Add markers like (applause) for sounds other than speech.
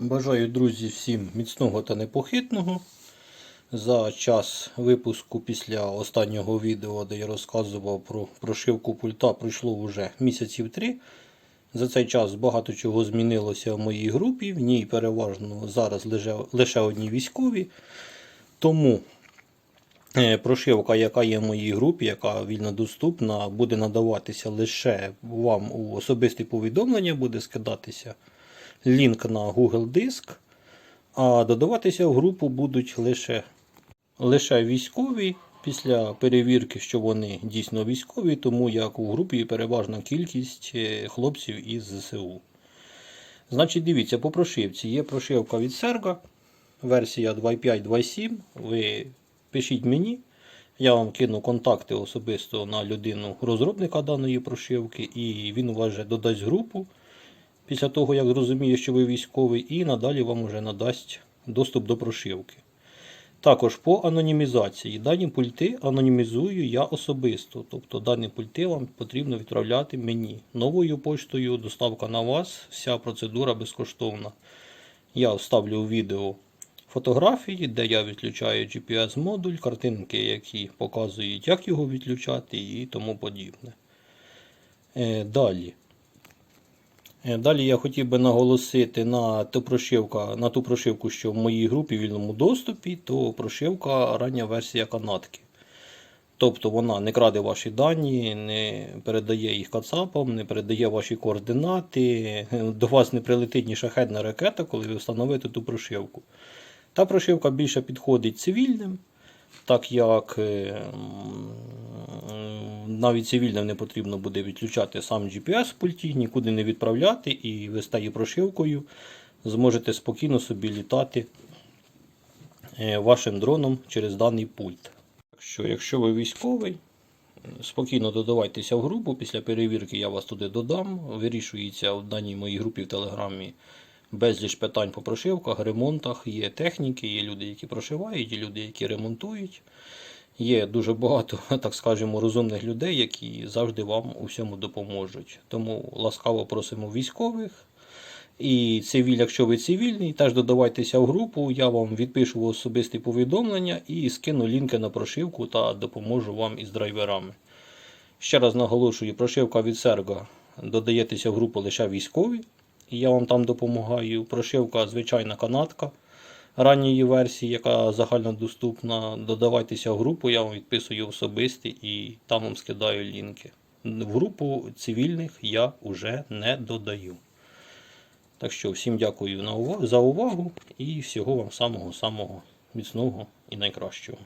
Бажаю, друзі, всім міцного та непохитного. За час випуску після останнього відео, де я розказував про прошивку пульта, пройшло вже місяців три. За цей час багато чого змінилося в моїй групі. В ній переважно зараз лише, одні військові. Тому е, прошивка, яка є в моїй групі, яка вільно доступна, буде надаватися лише вам у особисті повідомлення, буде скидатися лінк на Google Диск, а додаватися в групу будуть лише, лише військові після перевірки, що вони дійсно військові, тому як у групі переважна кількість е, хлопців із ЗСУ. Значить, дивіться, по прошивці є прошивка від Serga, версія 2.5.2.7. Ви пишіть мені. Я вам кину контакти особисто на людину розробника даної прошивки, і він у вас вже додасть групу після того, як зрозуміє, що ви військовий, і надалі вам вже надасть доступ до прошивки. Також по анонімізації. Дані пульти анонімізую я особисто. Тобто дані пульти вам потрібно відправляти мені. Новою поштою, доставка на вас, вся процедура безкоштовна. Я вставлю у відео фотографії, де я відключаю GPS-модуль, картинки, які показують, як його відключати і тому подібне. Е, Далі. Е, Далі я хотів би наголосити на ту прошивку, на ту прошивку, що в моїй групі в вільному доступі, то прошивка рання версія канатки. Тобто вона не краде ваші дані, не передає їх кацапам, не передає ваші координати. До вас не прилетить ні шахедна ракета, коли ви встановите ту прошивку. Та прошивка більше підходить цивільним, так як е, м, навіть цивільним не потрібно буде відключати сам GPS в пульті, нікуди не відправляти, і ви тією прошивкою зможете спокійно собі літати е, вашим дроном через даний пульт. Так що, якщо ви військовий, спокійно додавайтеся в групу. Після перевірки я вас туди додам. Вирішується в даній моїй групі в Телеграмі безліч питань по прошивках, ремонтах. Є техніки, є люди, які прошивають, є люди, які ремонтують. Є дуже багато, (laughs) так скажемо, розумних людей, які завжди вам у всьому допоможуть. Тому ласкаво просимо військових. І цивіль, якщо ви цивільний, теж додавайтеся в групу, я вам відпишу особисті повідомлення і скину лінки на прошивку та допоможу вам із драйверами. Ще раз наголошую, прошивка від Serga додаєтеся в групу лише військові, і я вам там допомагаю. Прошивка звичайна канатка ранньої версії, яка загальнодоступна. Додавайтеся в групу, я вам відписую особисті і там вам скидаю лінки. В групу цивільних я вже не додаю. Так що всім дякую за увагу і всього вам самого-самого міцного і найкращого.